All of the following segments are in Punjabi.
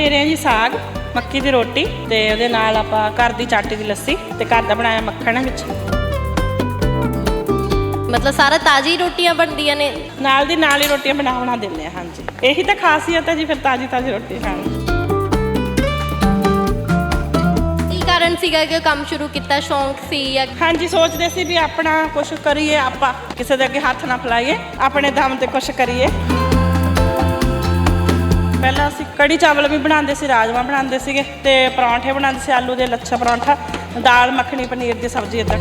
ਦੇ ਰਹੇ ਹਾਂ ਜੀ ਸਾਗ ਮੱਕੀ ਦੀ ਰੋਟੀ ਤੇ ਉਹਦੇ ਨਾਲ ਆਪਾਂ ਘਰ ਦੀ ਚਾਟੀ ਦੀ ਲੱਸੀ ਤੇ ਘਰ ਦਾ ਬਣਾਇਆ ਮੱਖਣ ਵਿੱਚ। ਮਤਲਬ ਸਾਰਾ ਤਾਜ਼ੀ ਰੋਟੀਆਂ ਬਣਦੀਆਂ ਨੇ? ਨਾਲ ਦੀ ਨਾਲ ਹੀ ਰੋਟੀਆਂ ਬਣਾ ਬਣਾ ਦਿੰਦੇ ਆ ਹਾਂਜੀ। ਇਹੀ ਤਾਂ ਖਾਸੀਅਤ ਹੈ ਜੀ ਫਿਰ ਤਾਜੀ ਤਾਜੀ ਰੋਟੀ ਖਾਣ ਦੀ। ਕੀ ਕਾਰਨ ਸੀਗਾ ਕਿ ਕੰਮ ਸ਼ੁਰੂ ਕੀਤਾ? ਸ਼ੌਂਕ ਸੀ ਜਾਂ ਹਾਂਜੀ ਸੋਚਦੇ ਸੀ ਵੀ ਆਪਣਾ ਕੁਝ ਕਰੀਏ ਆਪਾਂ ਕਿਸੇ ਦੇ ਅੱਗੇ ਹੱਥ ਨਾ ਫਲਾਈਏ ਆਪਣੇ ਦਮ ਤੇ ਕੁਝ ਕਰੀਏ। ਪਹਿਲਾਂ ਅਸੀਂ ਕੜੀ ਚਾਵਲ ਵੀ ਬਣਾਉਂਦੇ ਸੀ ਰਾਜਮਾ ਬਣਾਉਂਦੇ ਸੀਗੇ ਤੇ ਪਰੌਂਠੇ ਬਣਾਉਂਦੇ ਸੀ ਆਲੂ ਦੇ ਲੱਛਾ ਪਰੌਂਠਾ ਦਾਲ ਮੱਖਣੀ ਪਨੀਰ ਦੀ ਸਬਜ਼ੀ ਇਦਾਂ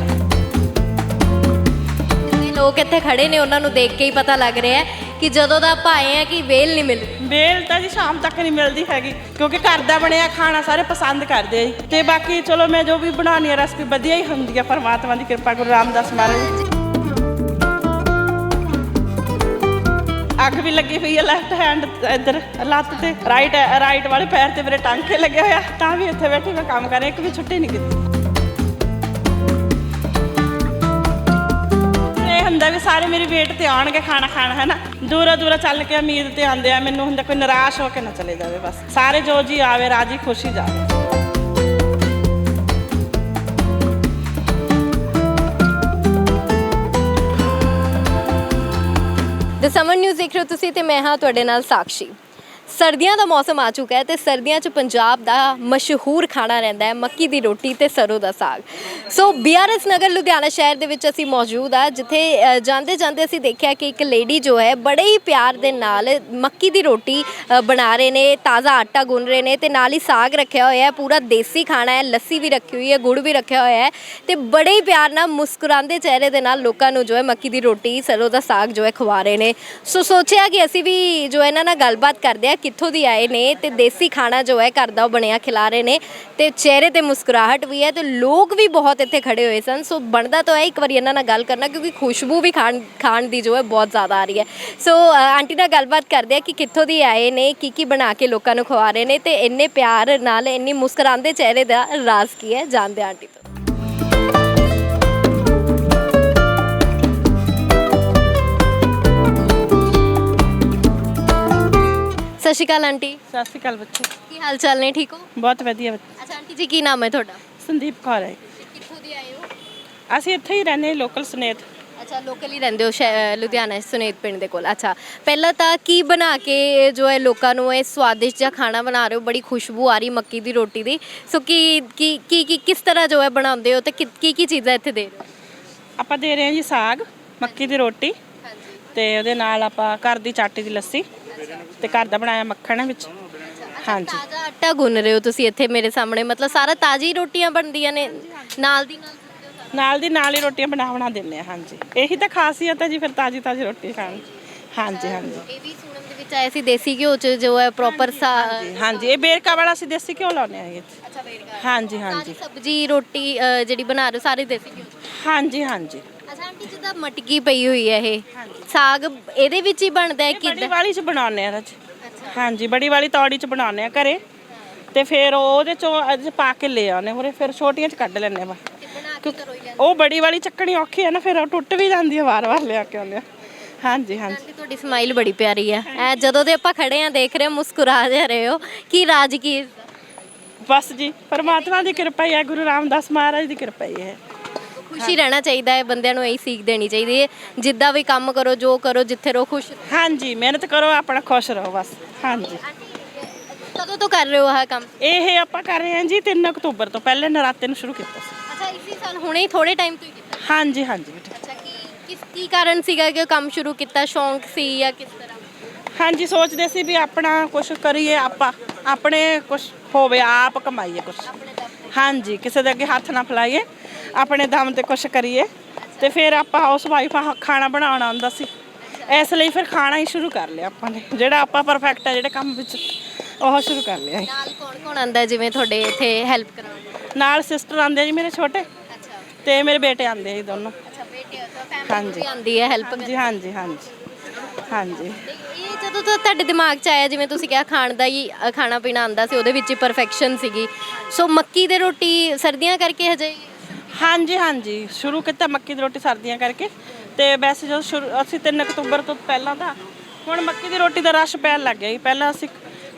ਲੋਕ ਇੱਥੇ ਖੜੇ ਨੇ ਉਹਨਾਂ ਨੂੰ ਦੇਖ ਕੇ ਹੀ ਪਤਾ ਲੱਗ ਰਿਹਾ ਹੈ ਕਿ ਜਦੋਂ ਦਾ ਆਪਾਂ ਆਏ ਆ ਕਿ ਵੇਲ ਨਹੀਂ ਮਿਲਦੀ। ਵੇਲ ਤਾਂ ਜੀ ਸ਼ਾਮ ਤੱਕ ਨਹੀਂ ਮਿਲਦੀ ਹੈਗੀ ਕਿਉਂਕਿ ਘਰ ਦਾ ਬਣਿਆ ਖਾਣਾ ਸਾਰੇ ਪਸੰਦ ਕਰਦੇ ਆ ਜੀ। ਤੇ ਬਾਕੀ ਚਲੋ ਮੈਂ ਜੋ ਵੀ ਬਣਾਉਣੀ ਆ ਰੈਸਪੀ ਵਧੀਆ ਹੀ ਹੁੰਦੀ ਆ ਪਰਮਾਤਮਾ ਦੀ ਕਿਰਪਾ ਗੁਰੂ ਰਾਮਦਾਸ ਮਹਾਰਾਜ ਅੱਖ ਵੀ ਲੱਗੀ ਹੋਈ ਹੈ ਲੈਫਟ ਹੈਂਡ ਇੱਧਰ, ਲੱਤ ਤੇ ਰਾਈਟ ਰਾਈਟ ਵਾਲੇ ਪੈਰ ਤੇ ਮੇਰੇ ਟਾਂਕੇ ਲੱਗੇ ਹੋਇਆ ਤਾਂ ਵੀ ਇੱਥੇ ਬੈਠੀ ਮੈਂ ਕੰਮ ਕਰ ਰਹੀ ਇੱਕ ਵੀ ਛੁੱਟੀ ਨਹੀਂ ਕੀਤੀ। ਇਹ ਹੁੰਦਾ ਵੀ ਸਾਰੇ ਮੇਰੀ ਵੇਟ ਤੇ ਆਉਣਗੇ ਖਾਣਾ ਖਾਣ ਹੈ ਨਾ ਦੂਰੋਂ ਦੂਰੋਂ ਚੱਲ ਕੇ ਉਮੀਦ ਤੇ ਆਉਂਦੇ ਆ, ਮੈਨੂੰ ਹੁੰਦਾ ਕੋਈ ਨਿਰਾਸ਼ ਹੋ ਕੇ ਨਾ ਚਲੇ ਜਾਵੇ ਬਸ। ਸਾਰੇ ਜੋ ਜੀ ਆਵੇ, ਰਾਜੀ ਖੁਸ਼ੀ ਜਾਵੇ। ਦ ਸਮਰ ਨਿਊਜ਼ ਦੇਖ ਰਹੇ ਹੋ ਤੁਸੀਂ ਤੇ ਮੈਂ ਹਾਂ ਤੁਹਾਡੇ ਨਾਲ ਸਾਕਸ਼ੀ। ਸਰਦੀਆਂ ਦਾ ਮੌਸਮ ਆ ਚੁੱਕਾ ਹੈ ਤੇ ਸਰਦੀਆਂ 'ਚ ਪੰਜਾਬ ਦਾ ਮਸ਼ਹੂਰ ਖਾਣਾ ਰਹਿੰਦਾ ਹੈ ਮੱਕੀ ਦੀ ਰੋਟੀ ਤੇ ਸਰੋਂ ਦਾ ਸਾਗ। ਸੋ ਬੀਆਰਐਸ ਨਗਰ ਲੁਧਿਆਣਾ ਸ਼ਹਿਰ ਦੇ ਵਿੱਚ ਅਸੀਂ ਮੌਜੂਦ ਆ ਜਿੱਥੇ ਅ, ਜਾਂਦੇ ਜਾਂਦੇ ਅਸੀਂ ਦੇਖਿਆ ਕਿ ਇੱਕ ਲੇਡੀ ਜੋ ਹੈ ਬੜੇ ਹੀ ਪਿਆਰ ਦੇ ਨਾਲ ਮੱਕੀ ਦੀ ਰੋਟੀ ਅ, ਬਣਾ ਰਹੇ ਨੇ ਤਾਜ਼ਾ ਆਟਾ ਗੁੰਨ ਰਹੇ ਨੇ ਤੇ ਨਾਲ ਹੀ ਸਾਗ ਰੱਖਿਆ ਹੋਇਆ ਹੈ ਪੂਰਾ ਦੇਸੀ ਖਾਣਾ ਹੈ ਲੱਸੀ ਵੀ ਰੱਖੀ ਹੋਈ ਹੈ ਗੁੜ ਵੀ ਰੱਖਿਆ ਹੋਇਆ ਹੈ ਤੇ ਬੜੇ ਹੀ ਪਿਆਰ ਨਾਲ ਮੁਸਕਰਾਉਂਦੇ ਚਿਹਰੇ ਦੇ ਨਾਲ ਲੋਕਾਂ ਨੂੰ ਜੋ ਹੈ ਮੱਕੀ ਦੀ ਰੋਟੀ ਸਰੋਂ ਦਾ ਸਾਗ ਜੋ ਹੈ ਖਵਾ ਰਹੇ ਨੇ। ਸੋ ਸੋਚਿਆ ਕਿ ਅਸੀਂ ਵੀ ਜੋ ਇਹਨਾਂ ਨਾਲ ਗੱਲਬਾਤ ਕਰਦੇ ਆ ਕਿੱਥੋਂ ਦੀ ਆਏ ਨੇ ਤੇ ਦੇਸੀ ਖਾਣਾ ਜੋ ਹੈ ਘਰ ਦਾ ਉਹ ਬਣਿਆ ਖਿਲਾ ਰਹੇ ਨੇ ਤੇ ਚਿਹਰੇ ਤੇ ਮੁਸਕਰਾਹਟ ਵੀ ਹੈ ਤੇ ਲੋਕ ਵੀ ਬਹੁਤ ਇੱਥੇ ਖੜੇ ਹੋਏ ਸਨ। ਸੋ ਬਣਦਾ ਤਾਂ ਹੈ, ਇੱਕ ਵਾਰੀ ਇਹਨਾਂ ਨਾਲ ਗੱਲ ਕਰਨਾ ਕਿਉਂਕਿ ਖੁਸ਼ਬੂ ਵੀ ਖਾਣ ਖਾਣ ਦੀ ਜੋ ਹੈ ਬਹੁਤ ਜ਼ਿਆਦਾ ਆ ਰਹੀ ਹੈ। ਸੋ ਆਂਟੀ ਨਾਲ ਗੱਲਬਾਤ ਕਰਦੇ ਆ ਕਿ ਕਿੱਥੋਂ ਦੀ ਆਏ ਨੇ, ਕੀ ਕੀ ਬਣਾ ਕੇ ਲੋਕਾਂ ਨੂੰ ਖਵਾ ਰਹੇ ਨੇ ਤੇ ਇੰਨੇ ਪਿਆਰ ਨਾਲ, ਇੰਨੀ ਮੁਸਕਰਾਉਂਦੇ ਚਿਹਰੇ ਦਾ ਰਾਜ਼ ਕੀ ਹੈ, ਜਾਣਦੇ ਆਂਟੀ ਸਤਿ ਸ਼੍ਰੀ ਅਕਾਲ ਆਂਟੀ। ਸਤਿ ਸ਼੍ਰੀ ਅਕਾਲ ਬੱਚੇ। ਕੀ ਹਾਲ ਚਾਲ ਨੇ ਠੀਕ ਹੋ? ਬਹੁਤ ਵਧੀਆ ਬੱਚੇ। ਅੱਛਾ ਆਂਟੀ ਜੀ ਕੀ ਨਾਮ ਹੈ ਤੁਹਾਡਾ? ਸੰਦੀਪ ਕੌਰ ਹੈ। ਕਿੱਥੋਂ ਦੀ ਆਏ ਹੋ? ਅਸੀਂ ਇੱਥੇ ਹੀ ਰਹਿੰਦੇ ਲੋਕਲ ਸਨੇਤ ਅੱਛਾ ਲੋਕਲ ਹੀ ਰਹਿੰਦੇ ਹੋ ਸ਼ਹਿ- ਲੁਧਿਆਣਾ ਸੁਨੇਤ ਪਿੰਡ ਦੇ ਕੋਲ। ਅੱਛਾ ਪਹਿਲਾਂ ਤਾਂ ਕੀ ਬਣਾ ਕੇ ਜੋ ਹੈ ਲੋਕਾਂ ਨੂੰ ਇਹ ਸਵਾਦਿਸ਼ਟ ਜਿਹਾ ਖਾਣਾ ਬਣਾ ਰਹੇ ਹੋ? ਬੜੀ ਖੁਸ਼ਬੂ ਆ ਰਹੀ ਮੱਕੀ ਦੀ ਰੋਟੀ ਦੀ। ਸੋ ਕੀ ਕੀ ਕੀ ਕੀ ਕਿਸ ਤਰ੍ਹਾਂ ਜੋ ਹੈ ਬਣਾਉਂਦੇ ਹੋ ਤੇ ਕੀ ਕੀ ਕੀ ਚੀਜ਼ਾਂ ਇੱਥੇ ਦੇ ਰਹੇ ਹੋ? ਆਪਾਂ ਦੇ ਰਹੇ ਹਾਂ ਜੀ ਸਾਗ ਮੱਕੀ ਦੀ ਰੋਟੀ ਤੇ ਉਹਦੇ ਨਾਲ ਆਪਾਂ ਘਰ ਦੀ ਚਾਟੀ ਦੀ ਲੱਸੀ ਤੇ ਘਰ ਦਾ ਬਣਾਇਆ ਮੱਖਣ ਵਿੱਚ। ਹਾਂਜੀ। ਤਾਜ਼ਾ ਆਟਾ ਗੁੰਨ ਰਹੇ ਹੋ ਤੁਸੀਂ ਇੱਥੇ ਮੇਰੇ ਸਾਹਮਣੇ ਮਤਲਬ ਸਾਰਾ ਤਾਜ਼ੀ ਰੋਟੀਆਂ ਬਣਦੀਆਂ ਨੇ ਨਾਲ ਦੀ ਨਾਲ ਦੀ ਨਾਲ ਹੀ ਰੋਟੀਆਂ ਬਣਾ ਬਣਾ ਦਿੰਦੇ ਆ ਹਾਂਜੀ। ਇਹੀ ਤਾਂ ਖਾਸੀਅਤ ਹੈ ਜੀ ਫਿਰ ਤਾਜੀ ਤਾਜੀ ਰੋਟੀ ਖਾਣ ਦੀ। ਹਾਂਜੀ ਹਾਂਜੀ। ਇਹ ਵੀ ਸੁਣਨ ਦੇ ਵਿੱਚ ਆਇਆ ਸੀ ਦੇਸੀ ਘਿਓ ਚ ਜੋ ਹੈ ਪ੍ਰੋਪਰ ਸਾ ਹਾਂਜੀ ਇਹ ਬੇਰਕਾ ਵਾਲਾ ਅਸੀਂ ਦੇਸੀ ਘਿਓ ਲਾਉਂਦੇ ਆਗੇ ਅੱਛਾ ਵੇਰਗਾ ਹਾਂਜੀ ਹਾਂਜੀ। ਸਬਜ਼ੀ ਰੋਟੀ ਅ, ਜਿਹੜੀ ਬਣਾ ਰਹੇ ਹੋ ਸਾਰੀ ਦੇਸੀ ਘਿਓ ਚ? ਹਾਂਜੀ ਹਾਂਜੀ। ਅੱਛਾ ਆਂਟੀ ਜਿੱਦਾਂ ਮਟਕੀ ਪਈ ਹੋਈ ਹੈ ਇਹ ਸਾਗ ਇਹਦੇ ਵਿੱਚ ਹੀ ਬਣਦਾ ਹੈ ਬੜੀ ਕਿਦਾਂ? ਵਾਲੀ ਚ ਬਣਾਉਂਦੇ ਆ ਰਾਜ ਹਾਂਜੀ ਬੜੀ ਵਾਲੀ ਤੌੜੀ ਚ ਬਣਾਉਂਦੇ ਆ ਘਰੇ। ਤੇ ਫਿਰ ਉਹਦੇ ਚੋਂ ਅੱਜ ਪਾ ਕੇ ਲੈ ਆਉਂਦੇ ਹੋਰੇ ਫਿਰ ਛੋਟੀਆਂ ਚ ਕੱਢ ਆ। ਵਾ ਬਣਾ ਕੇ ਕਰੋ ਹੀ ਉਹ ਬੜੀ ਵਾਲੀ ਚੱਕਣੀ ਔਖੀ ਹੈ ਨਾ ਫਿਰ ਉਹ ਟੁੱਟ ਵੀ ਜਾਂਦੀ ਹੈ ਵਾਰ-ਵਾਰ ਲਿਆ ਕੇ ਆਉਂਦੇ ਆ। ਹਾਂਜੀ ਹਾਂਜੀ। ਆਂਟੀ ਤੁਹਾਡੀ ਸਮਾਈਲ ਬੜੀ ਪਿਆਰੀ ਹੈ ਐ ਜਦੋਂ ਦੇ ਆਪਾਂ ਖੜੇ ਆ ਦੇਖ ਰਹੇ ਹਾਂ, ਮੁਸਕਰਾ ਜਾ ਰਹੇ ਹੋ। ਕੀ ਰਾਜ ਕੀ ਇਸ ਦਾ? ਬਸ ਜੀ ਪਰਮਾਤਮਾ ਦੀ ਕਿਰਪਾ ਹੀ ਹੈ ਗੁਰੂ ਰਾਮਦਾਸ ਮਹਾਰਾਜ ਦੀ ਕਿਰਪਾ ਹੀ ਹੈ। ਖੁਸ਼ੀ ਰਹਿਣਾ ਚਾਹੀਦਾ ਹੈ ਬੰਦਿਆਂ ਨੂੰ ਇਹੀ ਸੀਖ ਦੇਣੀ ਚਾਹੀਦੀ ਹੈ। ਜਿੱਦਾਂ ਵੀ ਕੰਮ ਕਰੋ ਜੋ ਕਰੋ ਜਿੱਥੇ ਰਹੋ ਖੁਸ਼ ਹਾਂਜੀ ਮਿਹਨਤ ਕਰੋ ਆਪਣਾ ਖੁਸ਼ ਰਹੋ ਬਸ। ਹਾਂਜੀ। ਕਦੋਂ ਤੋਂ ਕਰ ਰਹੇ ਹੋ ਆਹ ਕੰਮ? ਇਹ ਆਪਾਂ ਕਰ ਰਹੇ ਹਾਂ ਜੀ 3 ਅਕਤੂਬਰ ਤੋਂ ਪਹਿਲੇ ਨਰਾਤੇ ਨੂੰ ਸ਼ੁਰੂ ਕੀਤਾ ਸੀ। ਅੱਛਾ ਇਸੇ ਸਾਲ ਹੁਣੇ ਹੀ ਥੋੜੇ ਟਾਈਮ ਤੋਂ ਹੀ ਕੀਤਾ। ਹਾਂਜੀ ਹਾਂਜੀ ਬੇਟਾ ਅੱਛਾ ਕੀ ਕਿਸ ਕੀ ਕਾਰਨ ਸੀਗਾ ਕਿ ਕੰਮ ਸ਼ੁਰੂ ਕੀਤਾ? ਸ਼ੌਂਕ ਸੀ ਜਾਂ ਕਿਸ ਤਰ੍ਹਾਂ? ਹਾਂਜੀ ਸੋਚਦੇ ਸੀ ਵੀ ਆਪਣਾ ਕੁਝ ਕਰੀਏ ਆਪਾਂ। ਆਪਣੇ ਕੁਝ ਹੋਵੇ ਆਪ ਕਮਾਈਏ ਕੁਝ ਹਾਂਜੀ ਕਿਸੇ ਦੇ ਅੱਗੇ ਹੱਥ ਨਾ ਫਲਾਈਏ। ਆਪਣੇ ਦਮ ਤੇ ਕੁਝ ਕਰੀਏ ਤੇ ਫਿਰ ਆਪਾਂ ਹਾਊਸ ਵਾਈਫ ਖਾਣਾ ਬਣਾਉਣਾ ਆਉਂਦਾ ਸੀ। ਇਸ ਲਈ ਫਿਰ ਖਾਣਾ ਹੀ ਸ਼ੁਰੂ ਕਰ ਲਿਆ ਆਪਾਂ ਨੇ। ਜਿਹੜਾ ਆਪਾਂ ਪਰਫੈਕਟ ਹੈ ਜਿਹੜੇ ਕੰਮ ਵਿੱਚ ਉਹ ਸ਼ੁਰੂ ਕਰ ਲਿਆ। ਨਾਲ ਕੌਣ ਕੌਣ ਆਂਦਾ ਜਿਵੇਂ ਤੁਹਾਡੇ ਇੱਥੇ ਹੈਲਪ ਕਰਾਉਣ ਨਾਲ ਸਿਸਟਰ ਆਉਂਦੇ ਆ ਜੀ ਮੇਰੇ ਛੋਟੇ ਅੱਛਾ। ਤੇ ਮੇਰੇ ਬੇਟੇ ਆਉਂਦੇ ਆ ਜੀ ਦੋਨੋਂ। ਅੱਛਾ ਬੇਟੇ ਤਾਂ ਫੈਮਿਲੀ ਆਂਦੀ ਹੈ ਹੈਲਪ ਹਾਂਜੀ ਹਾਂਜੀ ਹਾਂਜੀ। ਹਾਂਜੀ। ਇਹ ਜਦੋਂ ਤੋਂ ਤੁਹਾਡੇ ਦਿਮਾਗ 'ਚ ਆਇਆ ਜਿਵੇਂ ਤੁਸੀਂ ਕਿਹਾ ਖਾਣ ਦਾ ਹੀ ਖਾਣਾ ਪੀਣਾ ਆਂਦਾ ਸੀ ਉਹਦੇ ਵਿੱਚ ਹੀ ਪਰਫੈਕਸ਼ਨ ਸੀਗੀ। ਸੋ ਮੱਕੀ ਦੀ ਰੋਟੀ ਸਰਦੀਆਂ ਕਰਕੇ ਹਜੇ ਹਾਂਜੀ ਹਾਂਜੀ। ਸ਼ੁਰੂ ਕੀਤਾ ਮੱਕੀ ਦੀ ਰੋਟੀ ਸਰਦੀਆਂ ਕਰਕੇ। ਤੇ ਵੈਸੇ ਜਦੋਂ ਸ਼ੁਰੂ ਅਸੀਂ 3 ਅਕਤੂਬਰ ਤੋਂ ਪਹਿਲਾਂ ਤਾਂ ਹੁਣ ਮੱਕੀ ਦੀ ਰੋਟੀ ਦਾ ਰਸ਼ ਪੈਣ ਲੱਗ ਗਿਆ ਜੀ। ਪਹਿਲਾਂ ਅਸੀਂ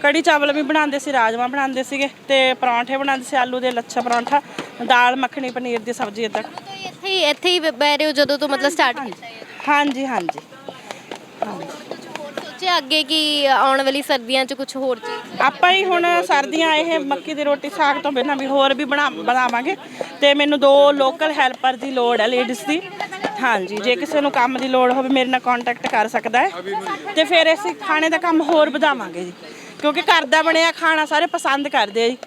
ਕੜੀ ਚਾਵਲ ਵੀ ਬਣਾਉਂਦੇ ਸੀ ਰਾਜਮਾ ਬਣਾਉਂਦੇ ਸੀਗੇ ਤੇ ਪਰੌਂਠੇ ਬਣਾਉਂਦੇ ਸੀ ਆਲੂ ਦੇ ਲੱਛਾ ਪਰੌਂਠਾ ਦਾਲ ਮੱਖਣੀ ਪਨੀਰ ਦੀ ਸਬਜ਼ੀ ਇਦਾਂ ਇੱਥੇ ਹੀ ਇੱਥੇ ਹੀ ਬਹਿ ਰਹੇ ਹੋ ਜਦੋਂ ਤੋਂ ਮਤਲਬ ਸਟਾਰਟ ਕੀਤਾ ਹੈ ਹਾਂਜੀ ਹਾਂਜੀ। ਸੋਚਿਆ ਅੱਗੇ ਕਿ ਆਉਣ ਵਾਲੀ ਸਰਦੀਆਂ 'ਚ ਕੁਝ ਹੋਰ ਚੀਜ਼? ਆਪਾਂ ਹੀ ਹੁਣ ਸਰਦੀਆਂ ਇਹ ਮੱਕੀ ਦੀ ਰੋਟੀ ਸਾਗ ਤੋਂ ਬਿਨਾਂ ਵੀ ਹੋਰ ਵੀ ਬਣਾ ਬਣਾਵਾਂਗੇ। ਤੇ ਮੈਨੂੰ ਦੋ ਲੋਕਲ ਹੈਲਪਰ ਦੀ ਲੋੜ ਹੈ ਲੇਡੀਜ਼ ਦੀ। ਹਾਂਜੀ ਜੇ ਕਿਸੇ ਨੂੰ ਕੰਮ ਦੀ ਲੋੜ ਹੋਵੇ ਮੇਰੇ ਨਾਲ ਕੰਟੈਕਟ ਕਰ ਸਕਦਾ ਹੈ। ਤੇ ਫਿਰ ਅਸੀਂ ਖਾਣੇ ਦਾ ਕੰਮ ਹੋਰ ਵਧਾਵਾਂਗੇ ਜੀ। ਕਿਉਂਕਿ ਘਰ ਦਾ ਬਣਿਆ ਖਾਣਾ ਸਾਰੇ ਪਸੰਦ ਕਰਦੇ ਆ ਜੀ।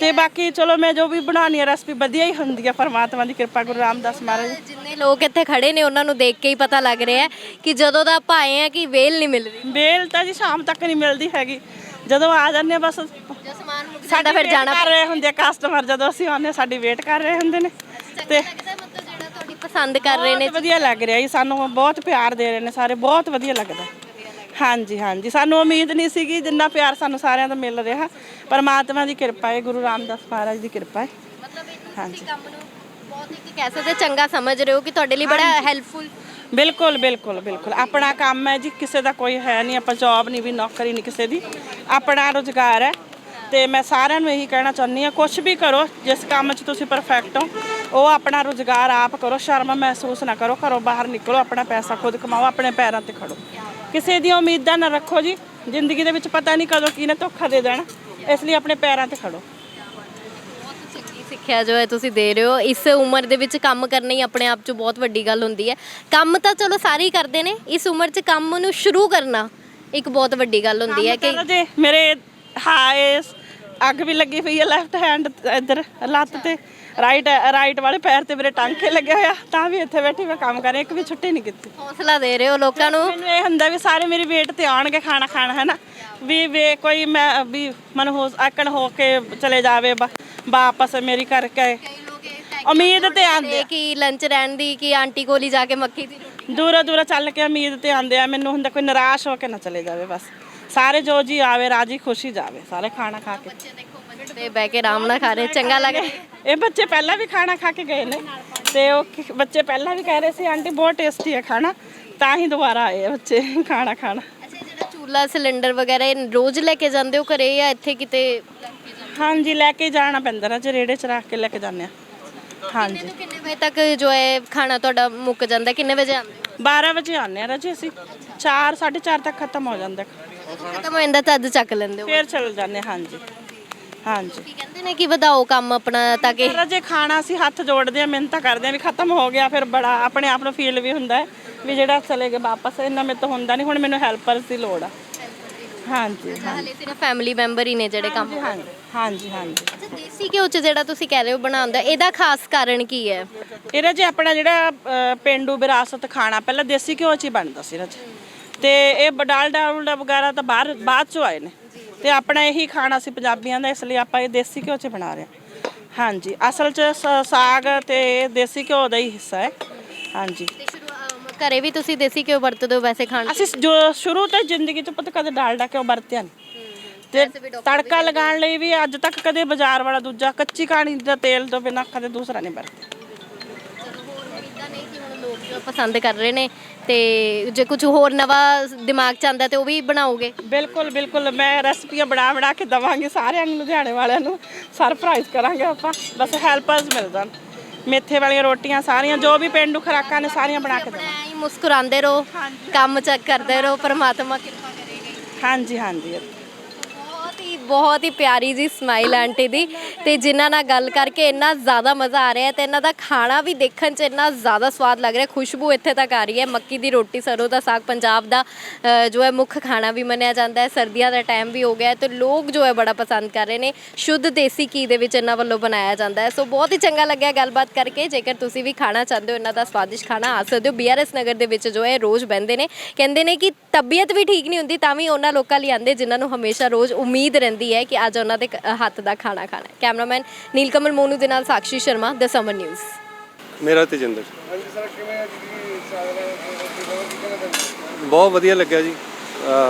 ਤੇ ਬਾਕੀ ਚਲੋ ਮੈਂ ਜੋ ਵੀ ਬਣਾਉਣੀ ਹੈ ਰੈਸਪੀ ਵਧੀਆ ਹੀ ਹੁੰਦੀ ਹੈ ਪਰਮਾਤਮਾ ਦੀ ਕਿਰਪਾ ਗੁਰੂ ਰਾਮਦਾਸ ਮਹਾਰਾਜ ਜਿੰਨੇ ਲੋਕ ਇੱਥੇ ਖੜੇ ਨੇ ਉਹਨਾਂ ਨੂੰ ਦੇਖ ਕੇ ਹੀ ਪਤਾ ਲੱਗ ਰਿਹਾ ਹੈ ਕਿ ਜਦੋਂ ਦਾ ਆਪਾਂ ਆਏ ਆ ਕਿ ਵੇਲ ਨਹੀਂ ਮਿਲ ਰਹੀ। ਬੇਲ ਤਾਂ ਜੀ ਸ਼ਾਮ ਤੱਕ ਨਹੀਂ ਮਿਲਦੀ ਹੈਗੀ। ਜਦੋਂ ਆ ਜਾਂਦੇ ਹਾਂ ਬਸ ਸਾਡਾ ਫਿਰ ਜਾਣਾ ਕਰ ਰਹੇ ਹੁੰਦੇ ਕਸਟਮਰ ਜਦੋਂ ਅਸੀਂ ਆਉਂਦੇ ਸਾਡੀ ਵੇਟ ਕਰ ਰਹੇ ਹੁੰਦੇ ਨੇ। ਤੇ ਲੱਗਦਾ ਮਤਲਬ ਜਿਹੜਾ ਤੁਹਾਡੀ ਪਸੰਦ ਕਰ ਰਹੇ ਨੇ? ਬਹੁਤ ਵਧੀਆ ਲੱਗ ਰਿਹਾ ਜੀ ਸਾਨੂੰ ਬਹੁਤ ਪਿਆਰ ਦੇ ਰਹੇ ਨੇ ਸਾਰੇ ਬਹੁਤ ਵਧੀਆ ਲੱਗਦਾ। ਹਾਂਜੀ ਹਾਂਜੀ ਸਾਨੂੰ ਉਮੀਦ ਨਹੀਂ ਸੀਗੀ ਜਿੰਨਾ ਪਿਆਰ ਸਾਨੂੰ ਸਾਰਿਆਂ ਦਾ ਮਿਲ ਰਿਹਾ। ਪਰਮਾਤਮਾ ਦੀ ਕਿਰਪਾ ਹੈ ਗੁਰੂ ਰਾਮਦਾਸ ਮਹਾਰਾਜ ਦੀ ਕਿਰਪਾ ਹੈ। ਮਤਲਬ ਇਹਨੂੰ ਤੁਸੀਂ ਕੰਮ ਨੂੰ ਬਹੁਤ ਇੱਕ ਕਹਿ ਸਕਦੇ ਚੰਗਾ ਸਮਝ ਰਹੇ ਹੋ ਕਿ ਤੁਹਾਡੇ ਲਈ ਬੜਾ ਹੈਲਪਫੁਲ ਬਿਲਕੁਲ ਬਿਲਕੁਲ ਬਿਲਕੁਲ। ਆਪਣਾ ਕੰਮ ਹੈ ਜੀ ਕਿਸੇ ਦਾ ਕੋਈ ਹੈ ਨਹੀਂ ਆਪਾਂ ਜੌਬ ਨਹੀਂ ਵੀ ਨੌਕਰੀ ਨਹੀਂ ਕਿਸੇ ਦੀ। ਆਪਣਾ ਰੁਜ਼ਗਾਰ ਹੈ। ਤੇ ਮੈਂ ਸਾਰਿਆਂ ਨੂੰ ਇਹੀ ਕਹਿਣਾ ਚਾਹੁੰਦੀ ਹਾਂ ਕੁਝ ਵੀ ਕਰੋ ਜਿਸ ਕੰਮ 'ਚ ਤੁਸੀਂ ਪਰਫੈਕਟ ਹੋ ਉਹ ਆਪਣਾ ਰੁਜ਼ਗਾਰ ਆਪ ਕਰੋ ਸ਼ਰਮ ਮਹਿਸੂਸ ਨਾ ਕਰੋ ਘਰੋਂ ਬਾਹਰ ਨਿਕਲੋ ਆਪਣਾ ਪੈਸਾ ਖੁਦ ਕਮਾਓ ਆਪਣੇ ਪੈਰਾਂ ਤੇ ਖੜੋ। ਕਿਸੇ ਦੀਆਂ ਉਮੀਦਾਂ ਨਾ ਰੱਖੋ ਜੀ ਜ਼ਿੰਦਗੀ ਦੇ ਵਿੱਚ ਪਤਾ ਨਹੀਂ ਕਦੋਂ ਕਿਹਨੇ ਧੋਖਾ ਦੇ ਦੇਣਾ ਇਸ ਲਈ ਆਪਣੇ ਪੈਰਾਂ ਤੇ ਖੜੋ। ਸਿੱਖਿਆ ਜੋ ਹੈ ਤੁਸੀਂ ਦੇ ਰਹੇ ਹੋ ਇਸ ਉਮਰ ਦੇ ਵਿੱਚ ਕੰਮ ਕਰਨਾ ਹੀ ਆਪਣੇ ਆਪ 'ਚ ਬਹੁਤ ਵੱਡੀ ਗੱਲ ਹੁੰਦੀ ਹੈ। ਕੰਮ ਤਾਂ ਚਲੋ ਸਾਰੇ ਹੀ ਕਰਦੇ ਨੇ ਇਸ ਉਮਰ 'ਚ ਕੰਮ ਨੂੰ ਸ਼ੁਰੂ ਕਰਨਾ ਇੱਕ ਬਹੁਤ ਵੱਡੀ ਗੱਲ ਹੁੰਦੀ ਹੈ ਕਿ ਮੇਰੇ ਹਾਏ ਅੱਗ ਵੀ ਲੱਗੀ ਪਈ ਹੈ ਲੈਫਟ ਹੈਂਡ ਇੱਧਰ ਲੱਤ ਤੇ ਰਾਈਟ ਰਾਈਟ ਵਾਲੇ ਪੈਰ ਤੇ ਮੇਰੇ ਟਾਂਕੇ ਲੱਗੇ ਹੋਇਆ ਤਾਂ ਵੀ ਇੱਥੇ ਬੈਠੀ ਮੈਂ ਕੰਮ ਕਰ ਰਹੀ ਇੱਕ ਵੀ ਛੁੱਟੀ ਨਹੀਂ ਕੀਤੀ। ਹੌਸਲਾ ਦੇ ਰਹੇ ਹੋ ਲੋਕਾਂ ਨੂੰ? ਮੈਨੂੰ ਇਹ ਹੁੰਦਾ ਵੀ ਸਾਰੇ ਮੇਰੀ ਵੇਟ ਤੇ ਆਉਣਗੇ ਖਾਣਾ ਖਾਣਾ ਹੈ ਨਾ ਵੀ ਵੇ ਕੋਈ ਮੈਂ ਵੀ ਮਨ ਹੋ ਆਕਣ ਹੋ ਕੇ ਚਲੇ ਜਾਵੇ ਵਾਪਸ ਮੇਰੀ ਕਰਕੇ ਉਮੀਦ ਤੇ ਆਂਦੇ ਕਿ ਲੰਚ ਰਹਿਣ ਦੀ ਕਿ ਆਂਟੀ ਕੋਲ ਹੀ ਜਾ ਕੇ ਮੱਕੀ ਦੀ ਰੋਟੀ। ਦੂਰੋਂ ਦੂਰੋਂ ਚੱਲ ਕੇ ਉਮੀਦ ਤੇ ਆਂਦੇ ਆ ਮੈਨੂੰ ਹੁੰਦਾ ਕੋਈ ਨਿਰਾਸ਼ ਹੋ ਕੇ ਨਾ ਚਲੇ ਜਾਵੇ ਬਸ। ਸਾਰੇ ਜੋ ਜੀ ਆਵੇ ਰਾਜੀ ਖੁਸ਼ੀ ਜਾਵੇ। ਸਾਰੇ ਖਾਣਾ ਖਾ ਕੇ। ਤੇ ਬਹਿ ਕੇ ਆਰਾਮ ਨਾਲ ਖਾ ਰਹੇ ਚੰਗਾ ਲੱਗ ਇਹ ਬੱਚੇ ਪਹਿਲਾਂ ਵੀ ਖਾਣਾ ਖਾ ਕੇ ਗਏ ਨੇ। ਤੇ ਉਹ ਕਿ- ਬੱਚੇ ਪਹਿਲਾਂ ਵੀ ਕਹਿ ਰਹੇ ਸੀ ਆਂਟੀ ਬਹੁਤ ਟੇਸਟੀ ਹੈ ਖਾਣਾ। ਤਾਂ ਹੀ ਦੁਬਾਰਾ ਆਏ ਆ ਬੱਚੇ ਖਾਣਾ ਖਾਣਾ। ਅੱਛਾ ਇਹ ਜਿਹੜਾ ਚੂਲਾ ਸਿਲੰਡਰ ਵਗੈਰਾ ਇਹ ਰੋਜ਼ ਲੈ ਕੇ ਜਾਂਦੇ ਹੋ ਘਰੇ ਜਾਂ ਇੱਥੇ ਕਿਤੇ? ਹਾਂਜੀ ਲੈ ਕੇ ਜਾਣਾ ਪੈਂਦਾ ਨਾ ਜੇ ਰੇੜੇ ਚ ਰੱਖ ਕੇ ਲੈ ਕੇ ਜਾਂਦੇ ਆ। ਹਾਂਜੀ। ਕਿੰਨੇ ਤੋਂ ਕਿੰਨੇ ਵਜੇ ਤੱਕ ਜੋ ਹੈ ਖਾਣਾ ਤੁਹਾਡਾ ਮੁੱਕ ਜਾਂਦਾ? ਕਿੰਨੇ ਵਜੇ ਆਉਂਦੇ ਹੋ? 12 ਵਜੇ ਆਉਂਦੇ ਆ ਰਾਜੇ ਅਸੀਂ। 4 4:30 ਤੱਕ ਖਤਮ ਹੋ ਜਾਂਦਾ। ਖਤਮ ਹੋ ਜਾਂਦਾ ਤਦ ਚੱਕ ਲੈਂਦੇ ਹੋ ਫੇਰ ਚਲ ਜਾਂਦੇ ਹਾਂਜੀ। ਹਾਂਜੀ। ਕੀ ਕਹਿੰਦੇ ਨੇ ਕਿ ਵਧਾਓ ਕੰਮ ਆਪਣਾ ਤਾਂ ਕਿ ਰਾਜੇ ਖਾਣਾ ਅਸੀਂ ਹੱਥ ਜੋੜਦੇ ਆ ਮਿਹਨਤਾਂ ਕਰਦੇ ਆ ਵੀ ਖਤਮ ਹੋ ਗਿਆ ਫਿਰ ਬੜਾ ਆਪਣੇ ਆਪ ਨੂੰ ਫੀਲ ਵੀ ਹੁੰਦਾ ਹੈ ਵੀ ਜਿਹੜਾ ਚਲੇ ਗਏ ਵਾਪਸ ਇੰਨਾ ਮੇਰੇ ਤੋਂ ਹੁੰਦਾ ਨਹੀਂ ਹੁਣ ਮੈਨੂੰ ਹੈਲਪਰਸ ਦੀ ਲੋੜ ਆ। ਹਾਂਜੀ ਹਾਲੇ ਸਿਰਫ ਫੈਮਿਲੀ ਮੈਂਬਰ ਹੀ ਨੇ ਜਿਹੜੇ ਕੰਮ ਹਾਂਜੀ ਹਾਂਜੀ ਹਾਂਜੀ ਅੱਛਾ ਦੇਸੀ ਘਿਓ ਚ ਜਿਹੜਾ ਤੁਸੀਂ ਕਹਿ ਰਹੇ ਹੋ ਬਣਾਉਂਦਾ ਇਹਦਾ ਖਾਸ ਕਾਰਨ ਕੀ ਹੈ? ਇਹਦਾ ਜੀ ਆਪਣਾ ਜਿਹੜਾ ਅ, ਪੇਂਡੂ ਵਿਰਾਸਤ ਖਾਣਾ ਪਹਿਲਾਂ ਦੇਸੀ ਘਿਓ ਚ ਹੀ ਬਣਦਾ ਸੀ ਰਾਜੇ ਤੇ ਇਹ ਬਡਾਲ ਡਾਲਡਾ ਵਗੈਰਾ ਤਾਂ ਬਾਹਰ ਬਾਅਦ ਚੋਂ ਆਏ ਨੇ। ਤੇ ਆਪਣਾ ਇਹੀ ਖਾਣਾ ਸੀ ਪੰਜਾਬੀਆਂ ਦਾ ਇਸ ਲਈ ਆਪਾਂ ਇਹ ਦੇਸੀ ਘਿਓ ਚ ਬਣਾ ਰਹੇ ਹਾਂ। ਹਾਂਜੀ ਅਸਲ ਚ ਸ- ਸਾਗ ਤੇ ਦੇਸੀ ਘਿਓ ਦਾ ਹੀ ਹਿੱਸਾ ਹੈ। ਹਾਂਜੀ। ਤੇ ਸ਼ੁਰੂ ਅਮ, ਘਰੇ ਵੀ ਤੁਸੀਂ ਦੇਸੀ ਘਿਓ ਵਰਤਦੇ ਹੋ ਵੈਸੇ ਖਾਣ ਅਸੀਂ ਜੋ ਸ਼ੁਰੂ ਤੋਂ ਜ਼ਿੰਦਗੀ ਚ ਪੁੱਤ ਕਦੇ ਡਾਲਡਾ ਘਿਓ ਵਰਤਿਆ ਨਹੀਂ ਤੇ ਤੜਕਾ ਲਗਾਉਣ ਲਈ ਵੀ ਅੱਜ ਤੱਕ ਕਦੇ ਬਾਜ਼ਾਰ ਵਾਲਾ ਦੂਜਾ ਕੱਚੀ ਕਹਾਣੀ ਦਾ ਤੇਲ ਤੋਂ ਬਿਨਾਂ ਕਦੇ ਦੂਸਰਾ ਨਹੀਂ ਵਰਤਿਆ ਚਲੋ ਹੋਰ ਉਮੀਦਾਂ ਨਹੀਂ ਕਿ ਹੁਣ ਲੋਕ ਜੋ ਪਸੰਦ ਕਰ ਰਹੇ ਨੇ ਤੇ ਜੇ ਕੁਝ ਹੋਰ ਨਵਾਂ ਦਿਮਾਗ ਚ ਆਉਂਦਾ ਤੇ ਉਹ ਵੀ ਬਣਾਓਗੇ? ਬਿਲਕੁਲ ਬਿਲਕੁਲ। ਮੈਂ ਰੈਸਪੀਆਂ ਬਣਾ ਬਣਾ ਕੇ ਦਵਾਂਗੀ ਸਾਰਿਆਂ ਨੂੰ ਲੁਧਿਆਣੇ ਵਾਲਿਆਂ ਨੂੰ। ਸਰਪ੍ਰਾਈਜ਼ ਕਰਾਂਗੇ ਆਪਾਂ। ਬਸ ਹੈਲਪਰਸ ਮਿਲ ਜਾਣ। ਮੇਥੇ ਵਾਲੀਆਂ ਰੋਟੀਆਂ ਸਾਰੀਆਂ ਜੋ ਵੀ ਪਿੰਡੂ ਖੁਰਾਕਾਂ ਨੇ ਸਾਰੀਆਂ ਬਣਾ ਕੇ ਦਵਾਂ ਐਂ ਹੀ ਮੁਸਕਰਾਉਂਦੇ ਰਹੋ ਕੰਮ ਚੱਕ ਕਰਦੇ ਰਹੋ ਪਰਮਾਤਮਾ ਕਿਰਪਾ ਕਰੇਗਾ। ਹਾਂਜੀ ਹਾਂਜੀ। ਹੀ ਬਹੁਤ ਹੀ ਪਿਆਰੀ ਜੀ ਸਮਾਈਲ ਆਂਟੀ ਦੀ ਤੇ ਜਿਨ੍ਹਾਂ ਨਾਲ ਗੱਲ ਕਰਕੇ ਇੰਨਾ ਜ਼ਿਆਦਾ ਮਜ਼ਾ ਆ ਰਿਹਾ ਹੈ ਤੇ ਇਹਨਾਂ ਦਾ ਖਾਣਾ ਵੀ ਦੇਖਣ 'ਚ ਇੰਨਾ ਜ਼ਿਆਦਾ ਸਵਾਦ ਲੱਗ ਰਿਹਾ। ਖੁਸ਼ਬੂ ਇੱਥੇ ਤੱਕ ਆ ਰਹੀ ਹੈ। ਮੱਕੀ ਦੀ ਰੋਟੀ ਸਰੋਂ ਦਾ ਸਾਗ ਪੰਜਾਬ ਦਾ ਅ, ਜੋ ਹੈ ਮੁੱਖ ਖਾਣਾ ਵੀ ਮੰਨਿਆ ਜਾਂਦਾ ਹੈ। ਸਰਦੀਆਂ ਦਾ ਟਾਈਮ ਵੀ ਹੋ ਗਿਆ ਹੈ ਤੇ ਲੋਕ ਜੋ ਹੈ ਬੜਾ ਪਸੰਦ ਕਰ ਰਹੇ ਨੇ। ਸ਼ੁੱਧ ਦੇਸੀ ਘੀ ਦੇ ਵਿੱਚ ਇਹਨਾਂ ਵੱਲੋਂ ਬਣਾਇਆ ਜਾਂਦਾ ਹੈ। ਸੋ ਬਹੁਤ ਹੀ ਚੰਗਾ ਲੱਗਿਆ ਗੱਲਬਾਤ ਕਰਕੇ। ਜੇਕਰ ਤੁਸੀਂ ਵੀ ਖਾਣਾ ਚਾਹੁੰਦੇ ਹੋ ਇਹਨਾਂ ਦਾ ਸਵਾਦਿਸ਼ਟ ਖਾਣਾ ਆ ਸਕਦੇ ਹੋ। ਬੀਆਰਐਸ ਨਗਰ ਦੇ ਵਿੱਚ ਜੋ ਹੈ ਰੋਜ਼ ਬਹਿੰਦੇ ਨੇ। ਕਹਿੰਦੇ ਨੇ ਕਿ ਤਬੀਅਤ ਵੀ ਠੀਕ ਨਹੀਂ ਹੁੰਦੀ ਤਾਂ ਵੀ ਉਹਨਾਂ ਲੋਕਾਂ ਲਈ ਆਂਦੇ ਜਿਨ੍ਹਾਂ ਨੂੰ ਹਮੇਸ਼ਾ ਰੋਜ਼ ਉਮੀਦ ਰਹਿੰਦੀ ਹੈ ਕਿ ਅੱਜ ਉਹਨਾਂ ਦੇ ਕ- ਹੱਥ ਦਾ ਖਾਣਾ ਖਾਣਾ ਹੈ। ਕੈਮਰਾਮੈਨ ਨੀਲਕਮਲ ਮੋਨੂ ਦੇ ਨਾਲ Sakshi Sharma the summer news ਮੇਰਾ ਤੇਜਿੰਦਰ ਬਹੁਤ ਵਧੀਆ ਲੱਗਿਆ ਜੀ।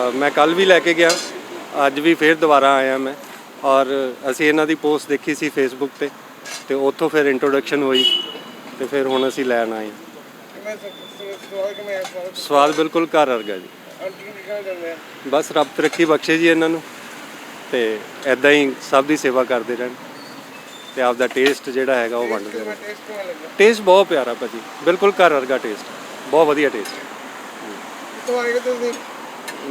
ਅ, ਮੈਂ ਕੱਲ ਵੀ ਲੈ ਕੇ ਗਿਆ। ਅੱਜ ਵੀ ਫੇਰ ਦੁਬਾਰਾ ਆਇਆ ਮੈਂ। ਔਰ ਅਸੀਂ ਇਹਨਾਂ ਦੀ ਪੋਸਟ ਦੇਖੀ ਸੀ ਫੇਸਬੁੱਕ ਤੇ। ਤੇ ਉੱਥੋਂ ਫਿਰ ਇੰਟਰੋਡਕਸ਼ਨ ਹੋਈ। ਤੇ ਫਿਰ ਹੁਣ ਅਸੀਂ ਲੈਣ ਆਏ। ਸਵਾਦ ਬਿਲਕੁਲ ਘਰ ਵਰਗਾ ਜੀ। ਬਸ ਰੱਬ ਤਰੱਕੀ ਬਖਸ਼ੇ ਜੀ ਇਹਨਾਂ ਨੂੰ। ਤੇ ਐਦਾਂ ਹੀ ਸਭ ਦੀ ਸੇਵਾ ਕਰਦੇ ਰਹਿਣ ਤੇ ਆਪਦਾ ਟੇਸਟ ਜਿਹੜਾ ਹੈਗਾ ਉਹ ਵੰਡਦੇ ਰਹਿਣ। ਟੇਸਟ ਬਹੁਤ ਪਿਆਰਾ ਭਾਜੀ ਬਿਲਕੁਲ ਘਰ ਵਰਗਾ ਟੇਸਟ ਬਹੁਤ ਵਧੀਆ ਟੇਸਟ ਤੋਂ ਆਏ ਤੁਸੀਂ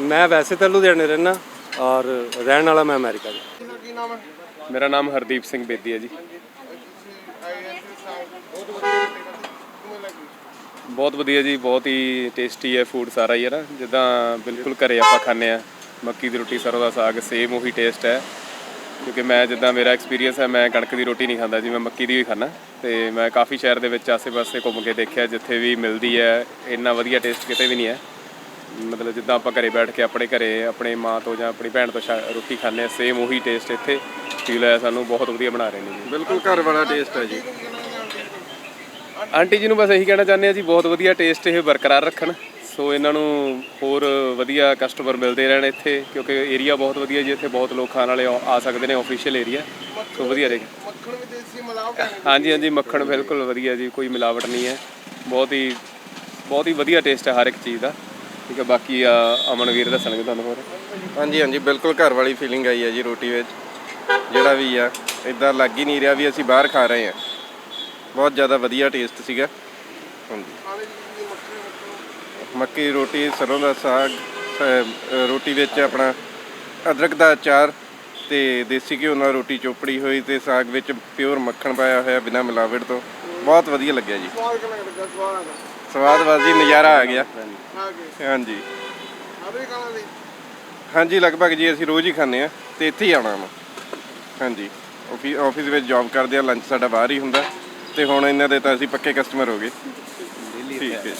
ਮੈਂ ਵੈਸੇ ਤਾਂ ਲੁਧਿਆਣੇ ਰਹਿਣਾ ਔਰ ਰਹਿਣ ਵਾਲਾ ਮੈਂ ਅਮਰੀਕਾ ਦਾ। ਕੀ ਨਾਮ ਹੈ? ਮੇਰਾ ਨਾਮ ਹਰਦੀਪ ਸਿੰਘ ਬੇਦੀ ਹੈ ਜੀ। ਬਹੁਤ ਵਧੀਆ ਜੀ ਬਹੁਤ ਹੀ ਟੇਸਟੀ ਹੈ ਫੂਡ ਸਾਰਾ ਹੀ ਹੈ ਨਾ ਜਿੱਦਾਂ ਬਿਲਕੁਲ ਘਰੇ ਆਪਾਂ ਖਾਂਦੇ ਆ ਮੱਕੀ ਦੀ ਰੋਟੀ ਸਰੋਂ ਦਾ ਸਾਗ ਸੇਮ ਉਹੀ ਟੇਸਟ ਹੈ। ਕਿਉਂਕਿ ਮੈਂ ਜਿੱਦਾਂ ਮੇਰਾ ਐਕਸਪੀਰੀਅੰਸ ਹੈ ਮੈਂ ਕਣਕ ਦੀ ਰੋਟੀ ਨਹੀਂ ਖਾਂਦਾ ਜੀ ਮੈਂ ਮੱਕੀ ਦੀ ਵੀ ਖਾਂਦਾ। ਤੇ ਮੈਂ ਕਾਫੀ ਸ਼ਹਿਰ ਦੇ ਵਿੱਚ ਆਸੇ-ਪਾਸੇ ਘੁੰਮ ਕੇ ਦੇਖਿਆ ਜਿੱਥੇ ਵੀ ਮਿਲਦੀ ਹੈ ਇੰਨਾ ਵਧੀਆ ਟੇਸਟ ਕਿਤੇ ਵੀ ਨਹੀਂ ਹੈ। ਮਤਲਬ ਜਿੱਦਾਂ ਆਪਾਂ ਘਰੇ ਬੈਠ ਕੇ ਆਪਣੇ ਘਰੇ ਆਪਣੇ ਮਾਂ ਤੋਂ ਜਾਂ ਆਪਣੀ ਭੈਣ ਤੋਂ ਰੋਟੀ ਖਾਂਦੇ ਆ ਸੇਮ ਉਹੀ ਟੇਸਟ ਇੱਥੇ ਫੀਲ ਹੋਇਆ ਸਾਨੂੰ ਬਹੁਤ ਵਧੀਆ ਬਣਾ ਰਹੇ ਨੇ ਜੀ। ਬਿਲਕੁਲ ਘਰ ਵਾਲਾ ਟੇਸਟ ਹੈ ਜੀ। ਆਂਟੀ ਜੀ ਨੂੰ ਬਸ ਇਹੀ ਕਹਿਣਾ ਚਾਹੁੰਦੇ ਆ ਜੀ ਬਹੁਤ ਵਧੀਆ ਟੇਸਟ ਇਹ ਬਰਕਰਾਰ ਰੱਖਣ। ਸੋ ਇਹਨਾਂ ਨੂੰ ਹੋਰ ਵਧੀਆ ਕਸਟਮਰ ਮਿਲਦੇ ਰਹਿਣ ਇੱਥੇ ਕਿਉਂਕਿ ਏਰੀਆ ਬਹੁਤ ਵਧੀਆ ਜੀ ਇੱਥੇ ਬਹੁਤ ਲੋਕ ਖਾਣ ਵਾਲੇ ਆ ਆ ਸਕਦੇ ਨੇ ਆਫੀਸ਼ੀਅਲ ਏਰੀਆ ਸੋ ਵਧੀਆ ਰਹੇਗਾ ਮੱਖਣ ਵੀ ਦੇਸੀ ਮਿਲਾਵਟ ਹਾਂਜੀ ਹਾਂਜੀ ਮੱਖਣ ਬਿਲਕੁਲ ਵਧੀਆ ਜੀ ਕੋਈ ਮਿਲਾਵਟ ਨਹੀਂ ਹੈ। ਬਹੁਤ ਹੀ ਬਹੁਤ ਹੀ ਵਧੀਆ ਟੇਸਟ ਹੈ ਹਰ ਇੱਕ ਚੀਜ਼ ਦਾ। ਠੀਕ ਹੈ ਬਾਕੀ ਆ, ਅਮਨ ਵੀਰ ਦੱਸਣਗੇ ਤੁਹਾਨੂੰ ਹੋਰ। ਹਾਂਜੀ ਹਾਂਜੀ ਬਿਲਕੁਲ ਘਰ ਵਾਲੀ ਫੀਲਿੰਗ ਆਈ ਹੈ ਜੀ ਰੋਟੀ ਵਿੱਚ। ਜਿਹੜਾ ਵੀ ਆ ਇਦਾਂ ਲੱਗ ਹੀ ਨਹੀਂ ਰਿਹਾ ਵੀ ਅਸੀਂ ਬਾਹਰ ਖਾ ਰਹੇ ਹਾਂ। ਬਹੁਤ ਜ਼ਿਆਦਾ ਵਧੀਆ ਟੇਸਟ ਸੀਗਾ। ਹਾਂਜੀ। ਮੱਕੀ ਦੀ ਰੋਟੀ ਸਰੋਂ ਦਾ ਸਾਗ ਰੋਟੀ ਵਿੱਚ ਆਪਣਾ ਅਦਰਕ ਦਾ ਅਚਾਰ ਤੇ ਦੇਸੀ ਘਿਓ ਨਾਲ ਰੋਟੀ ਚੋਪੜੀ ਹੋਈ ਤੇ ਸਾਗ ਵਿੱਚ ਪਿਓਰ ਮੱਖਣ ਪਾਇਆ ਹੋਇਆ ਬਿਨਾਂ ਮਿਲਾਵਟ ਤੋਂ। ਬਹੁਤ ਵਧੀਆ ਲੱਗਿਆ ਜੀ। ਸਵਾਦ ਕਿੰਨਾ ਲੱਗਾ ਸਵਾਦ। ਸਵਾਦ ਵਾਜੀ ਨਜ਼ਾਰਾ ਆ ਗਿਆ। ਆ ਕੇ ਹਾਂਜੀ। ਆਦੇ ਖਾਣਾ ਦੀ? ਹਾਂਜੀ ਲਗਭਗ ਜੀ ਅਸੀਂ ਰੋਜ਼ ਹੀ ਖਾਂਦੇ ਆ ਤੇ ਇੱਥੇ ਹੀ ਆਉਣਾ ਵਾ। ਹਾਂਜੀ। ਆਫਿਸ ਆਫਿਸ ਵਿੱਚ ਜੌਬ ਕਰਦੇ ਆ ਲੰਚ ਸਾਡਾ ਬਾਹਰ ਹੀ ਹੁੰਦਾ ਤੇ ਹੁਣ ਇਹਨਾਂ ਦੇ ਤਾਂ ਅਸੀਂ ਪੱਕੇ ਕਸਟਮਰ ਹੋ ਗਏ। ਠੀਕ ਹੈ